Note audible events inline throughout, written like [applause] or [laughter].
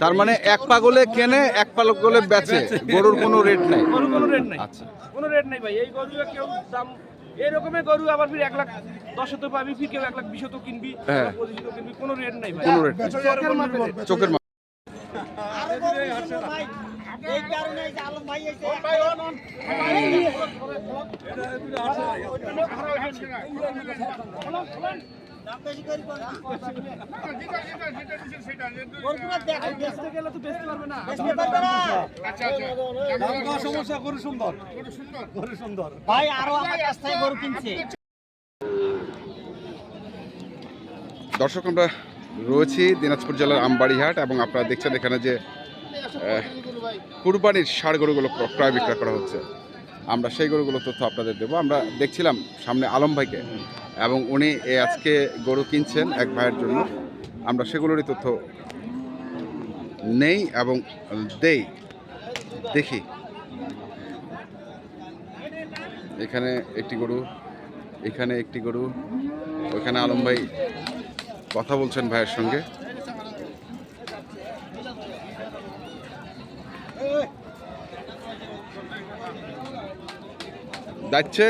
তার মানে এক পাগলে কেনে এক পাগলে বেচে। গরুর কোনো রেট নাই। গরু কোনো রেট নাই। আচ্ছা। কোনো রেট নাই ভাই। এই গরু কেউ দাম এরকমের গরু আবার ফির এক লাখ দশত পাবি ফির কেউ এক লাখ বিশত কিনবি হ্যাঁ। পঁচিশত কিনবি কোনো রেট নাই ভাই। কোনো রেট চোখের চোখের ভাই আরও আমার কাছ থেকে গরু কিনছে। দর্শক আমরা রয়েছি দিনাজপুর জেলার আমবাড়িহাট এবং আপনারা দেখছেন এখানে যে কুরবানির ষাড় গরুগুলো ক্র- ক্রয় বিক্রয় করা হচ্ছে। আমরা সেই গরুগুলো তথ্য আপনাদের দেবো। আমরা দেখছিলাম সামনে আলম ভাইকে, এবং উনি এ আজকে গরু কিনছেন এক ভাইয়ের জন্য। আমরা সেগুলোরই তথ্য নেই এবং দেই। দেখি। এখানে একটি গরু, এখানে একটি গরু। ওইখানে আলম ভাই কথা বলছেন ভাইয়ের সঙ্গে। যাচ্ছে?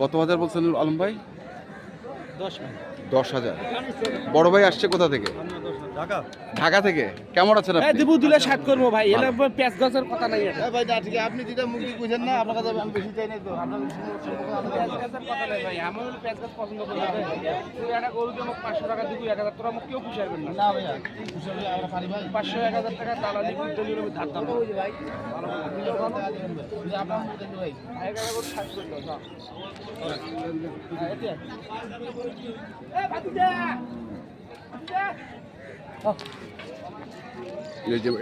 কত হাজার বলছেন আলম ভাই? দশ হাজার। বড় ভাই আসছে কোথা থেকে? ঢাকা? ঢাকা থেকে। কেমন আছেন হ্যাঁ আপনি? দেবু দিলে ষাট করব ভাই। এলে পেঁচ গাছের কথা নাই এটা। ভাই ঠিক। আপনি যেটা মুরগি বুঝেন না আপনার কাছে আমি বেশি চাই না তো। আপনার গাছের কথা নাই ভাই। আমি হলো পেঁচ গাছ পছন্দ করি না ভাই। তুই একটা গরু দিয়ে আমাকে পাঁচশো টাকা দিবি এক হাজার তোরা আমাকে কেউ পুষাবেন না। না ভাইয়া কুশল আমরা পারি ভাই। পাঁচশো এক হাজার টাকা দালালি করতে গেলে আমি ধার দাম। ভাই। আপনার মুরগি দেখবে ভাই। এক হাজার করে ষাট করে দাও যাও। হ্যাঁ, এতে। এ, ভাতিজা! ভাতিজা!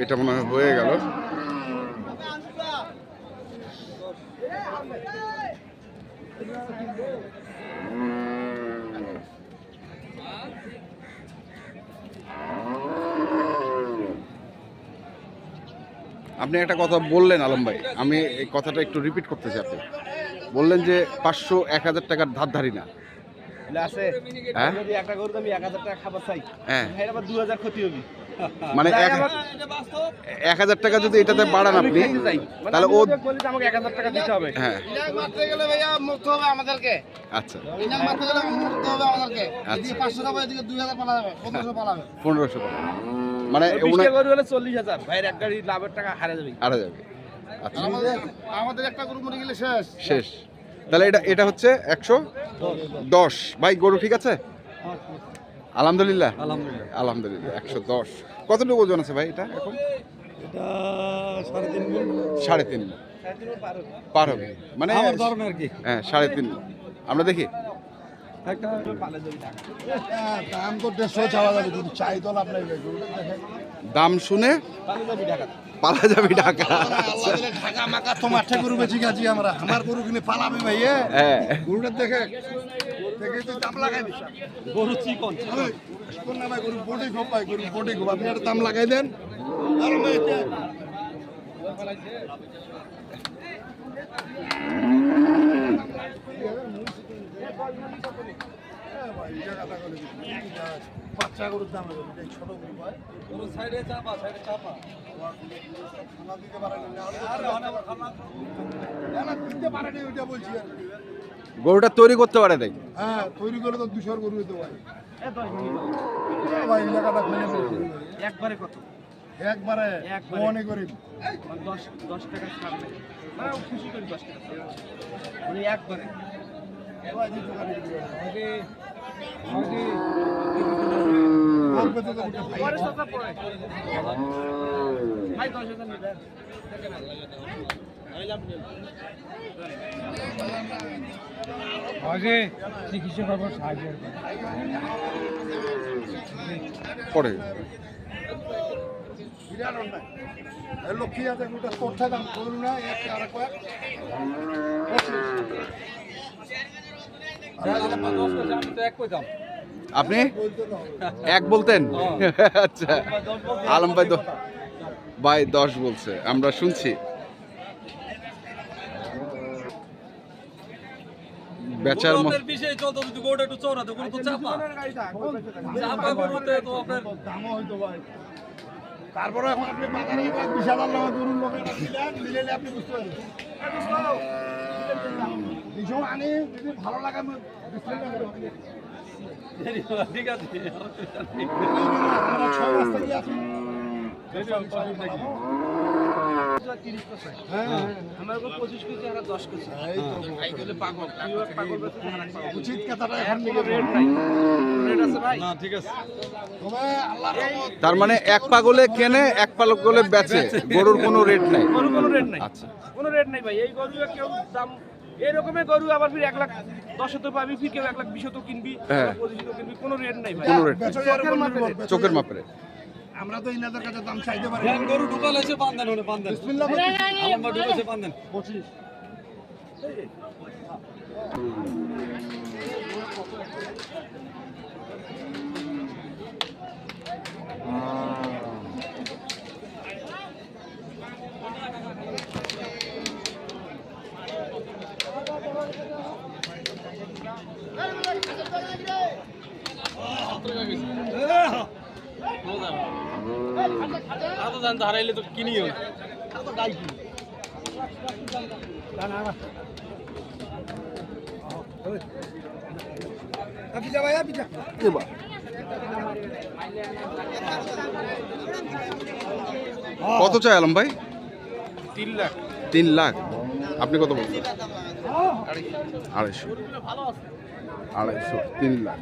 এটা মনে হয় গেল। আপনি একটা কথা বললেন আলম ভাই, আমি এই কথাটা একটু রিপিট করতে চাই বললেন যে পাঁচশো এক হাজার টাকার ধার ধারি না মানে এক হাজার টাকা যদি এটাতে বাড়ান আপনি তাহলে ও টাকা দিতে হবে। হ্যাঁ। মারতে গেলে ভাইয়া মুক্ত হবে আমাদেরকে। আচ্ছা। আচ্ছা। পনেরোশো মানে চল্লিশ হাজার। ভাইয়ের এক গাড়ি লাভের টাকা হারা যাবে। আড়া যাবে। আচ্ছা। আমাদের আমাদের একটা গরু মরে গেলে শেষ। শেষ। তাহলে এটা এটা হচ্ছে একশো দশ। ভাই গরু ঠিক আছে? আলহামদুলিল্লাহ। আলহামদুলিল্লাহ। আলহামদুলিল্লাহ একশো দশ। কতটুকু ওজন আছে ভাই এটা এখন? সাড়ে তিন সাড়ে তিন পার হবে। মানে আমার ধরনের আর কি। হ্যাঁ সাড়ে তিন আমরা দেখি। দাম শুনে পালা যাবে ঢাকা। ঢাকা মাকা তো মাঠে গরু বেঁচে গেছি আমরা। আমার গরু কিনে পালাবি ভাই এ? হ্যাঁ। গরুটা দেখে দেখে তুই দাম লাগাই দিস। গরু চিকন চিকন। না ভাই গরু? বডি গরু বডি খুব আপনি একটা দাম লাগাই দেন। আর ভাই এটা বাচ্চা গরুর দাম ছোট গরু ভাই গরু সাইডে চাপা সাইডে চাপা খানা দিতে পারে না না না দিতে পারে ওইটা বলছি আর গরুটা তৈরি করতে পারে নাই? হ্যাঁ তৈরি করলে তো দুশোর গরু হতে পারে। ভাই এলাকাটা ফেলে একবারে কত? একবারে। মনে করি। মানে দশ দশ টাকা ছাড় মানে খুশি করি দশ টাকা মানে একবারে। আগে চিকিৎসা করব সাহায্য পরে লক্ষ্মী আছে ওটা করতে দাম? করুন না, এক আর কয়েক। আপনি? এক বলতেন? আচ্ছা। আলম ভাই বাই দশ বলছে আমরা শুনছি। বেচার মতো আপনার বিষয়ে চলতো যদি গোটা একটু চৌড়াতে কোনো তো চাপা। চাপা গরুতে তো আপনার দামও হয়তো ভাই তারপরে এখন আপনি বাজারে এক বিশ গরুর লোক দিলেন দিলেন আপনি বুঝতে পারবেন। দুশো আনি যদি ভালো লাগে আমি discount করে দেবো। ঠিক আছে। আমরা ছয় মাস থেকে আছি হ্যাঁ হ্যাঁ উচিত কথাটা এখন রেট তার মানে এক পাগলে কেনে এক পাগলে বেচে। গরুর কোনো রেট নাই। গরু কোনো রেট নাই। আচ্ছা। কোনো রেট নাই ভাই। এই গরু কেউ দাম এই রকমের গরু আবার ফির এক লাখ দশশত পাবি ফির কেউ এক লাখ বিশত কিনবি হ্যাঁ। পঁচিশত কিনবি কোনো রেট নাই ভাই। কোনো রেট চোখের। মাপে আমরা তো ইনাদের কাছে দাম চাইতে পারি গরু ঢুকাল আছে বান্ধেন হলে বান্ধেন বিসমিল্লাহ ঢুকেছে বান্ধেন পঁচিশ। এত দাম তো হারাইলে তো কিনিও না কত চাই আলম ভাই? তিন লাখ। তিন লাখ। আপনি কত বলছেন? আড়াইশো। আড়াইশো তিন লাখ।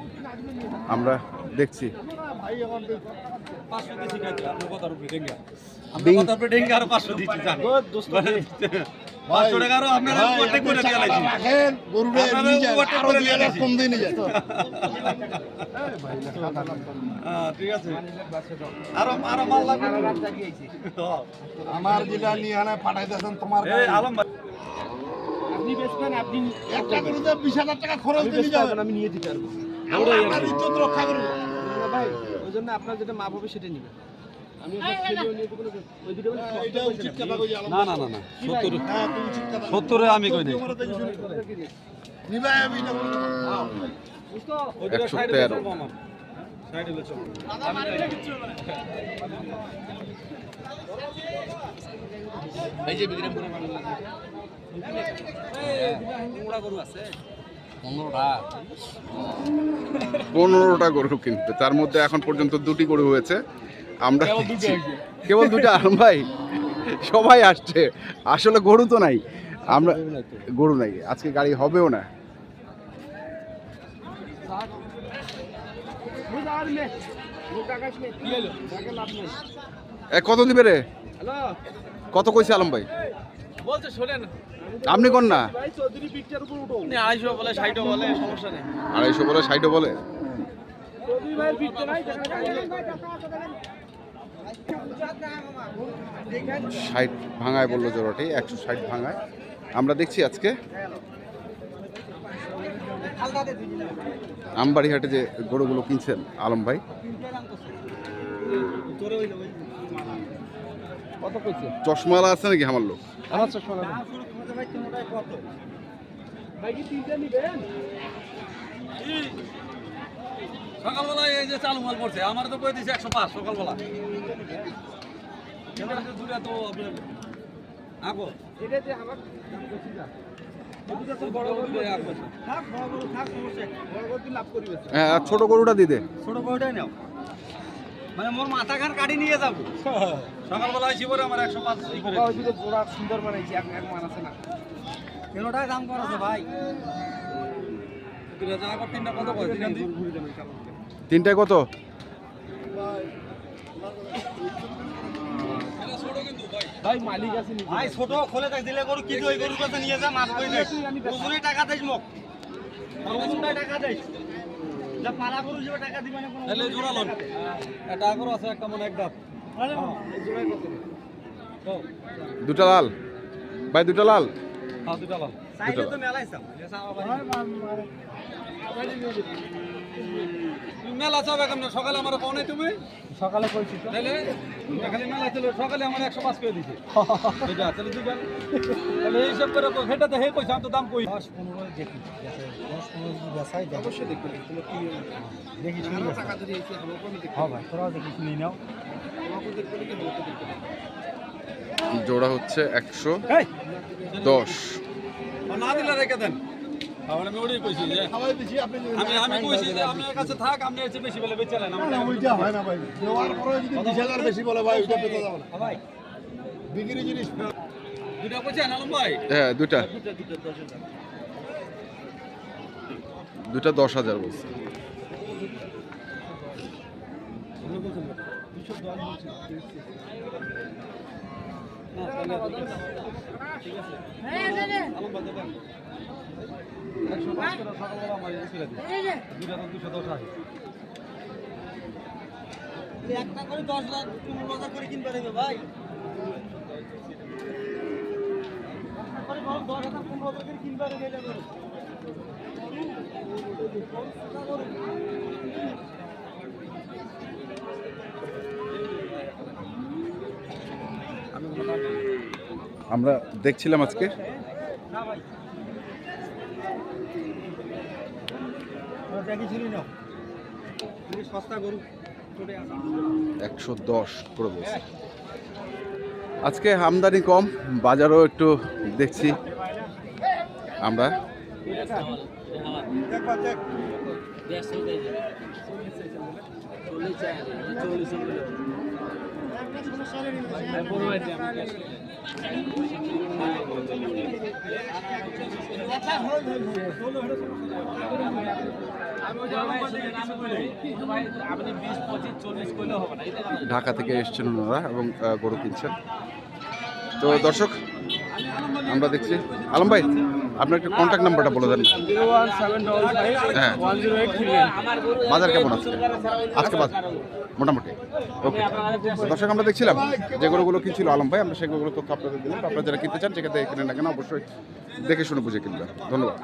আমরা দেখছি। যান হ্যাঁ, ঠিক আছে। আরও আরও মাল লাগবে। আমার যেটা নিয়ে পাঠাইতেছেন তোমার আলম আপনি বেচবেন আপনি একটা গরুতে বিশ হাজার টাকা খরচ দিয়ে যাবেন আমি নিয়ে দিতে পারব। আমরা ইজ্জত রক্ষা করব ভাই জন্য আপনার যেটা মাপ হবে সেটা নিবেন না, ওই দুটো বলে এটা উচিত কথা কই আলম না না না না সত্তর হ্যাঁ আমি কই নাই একশো। চলবো আমার সাইডে চলবো পনেরোটা গরু কিনতে তার মধ্যে এখন পর্যন্ত দুটি গরু হয়েছে। আমরা কেবল দুটো আলম ভাই সবাই আসছে। আসলে গরু তো নাই। আমরা গরু নাই আজকে গাড়ি হবেও না। কত দিবে রে? কত কইছে আলম ভাই? বলছে শোনেন। আপনি কোন না? ভাই চৌধুরী পিকচার উপর উঠো আপনি আড়াইশো বলে ষাটও বলে সমস্যা নেই। আড়াইশো ষাটও। ষাট ভাঙায় বলল জোড়াটি একশো ষাট ভাঙায়। আমরা দেখছি আজকে। আমবাড়িহাটে যে গরুগুলো কিনছেন আলম ভাই। চশমালা আছে নাকি আমার লোক? আমার চশমা লাগবে ভাই কি তিনটা নিবেন? সকালবেলা এই যে চালু মাল পড়ছে আমার তো কই দিছে একশো পাঁচ সকালবেলা। এবার যে দূরে তো আগো এটা যে আমার হ্যাঁ ছোট গরুটা দিতে ছোট গরুটাই নাও। মানে মোর মাথা খান কাটি নিয়ে যাব। [laughs] সকালবেলা আইছি পরে আমার একশো পাঁচ ই করে ওই দিকে জোড়া সুন্দর বানাইছি এক এক মান আছে না। কেনটাই দাম করেছে ভাই। দুই তিনটায় কত ভাই। মালিক আছে ভাই ছোট খোলে দেখ দিলে গরু কি ওই গরুর কাছে নিয়ে যা মাছ কই দেখ। ওজনে টাকা দেখ মোক। ওজনে টাকা দেখ যা পালা গরু যাবে টাকা দিবে না কোনো তাহলে জোড়ালো এটা আগর আছে একটা মনে এক দুটা লাল। ভাই দুটা লাল? হ্যাঁ দুটা লাল। সাম মেলা চাবে কেমন সকালে আমার পাও নাই তুমি? সকালে কইছি তো। তাহলে খালি মেলা ছিল সকালে আমার একশো পাঁচ করে দিছে। [laughs] এটা তাহলে দিবেন তাহলে এইসব করে সেটাতে হে কইছে আমি তো দাম কই? দশ পনেরো দেখি দশ পনেরো যদি বেসাই দেখো অবশ্যই দেখি শুনি টাকা যদি এসে আমাকে আমি দেখব হ্যাঁ ভাই তোরাও দেখি শুনি নাও। জোড়া হচ্ছে একশো দশ। না দিলে রেখে দেন। আমি ওটাই কইছি যে খাওয়াই দিছি আপনি যদি আমি আমি কইছি যে আপনার কাছে থাক আপনি এসে বেশি বলে না, না, ওইটা হয় না ভাই। দেওয়ার পরে যদি বিশ বলে ভাই ওইটা পেতে যাবে না। ভাই। বিক্রি জিনিস দুটা ভাই? হ্যাঁ দুটো দুটো দশ হাজার। বলছে। একশো পাঁচ করে সকালবেলা আমার এই ছেলে দিই দুটা তো দুশো দশ আছে। একটা করে দশ লাখ পনেরো হাজার করে কিনবে নেবে ভাই। দশ হাজার পনেরো হাজার করে কিনবে নেবে এটা করে। আমরা দেখছিলাম আজকে। দেখি শুনি নাও তুমি সস্তা গরু চলে আসা একশো দশ করে বলছে। আজকে আমদানি কম বাজারও একটু দেখছি। আমরা ঢাকা থেকে এসছেন ওনারা এবং গরু কিনছেন। তো দর্শক, আমরা দেখছি। আলম ভাই, আপনার একটু কন্ট্যাক্ট নাম্বারটা বলে দেন। হ্যাঁ। বাজার কেমন আছে? আজকে বাজার মোটামুটি। ওকে দর্শক, আমরা দেখছিলাম যে গরুগুলো কিনছিল আলম ভাই, আমরা সেই গরুগুলো তথ্য আপনাদের দিলাম। আপনারা যারা কিনতে চান সেখান থেকে কিনে না কেন অবশ্যই দেখে শুনে বুঝে কিনবেন। ধন্যবাদ।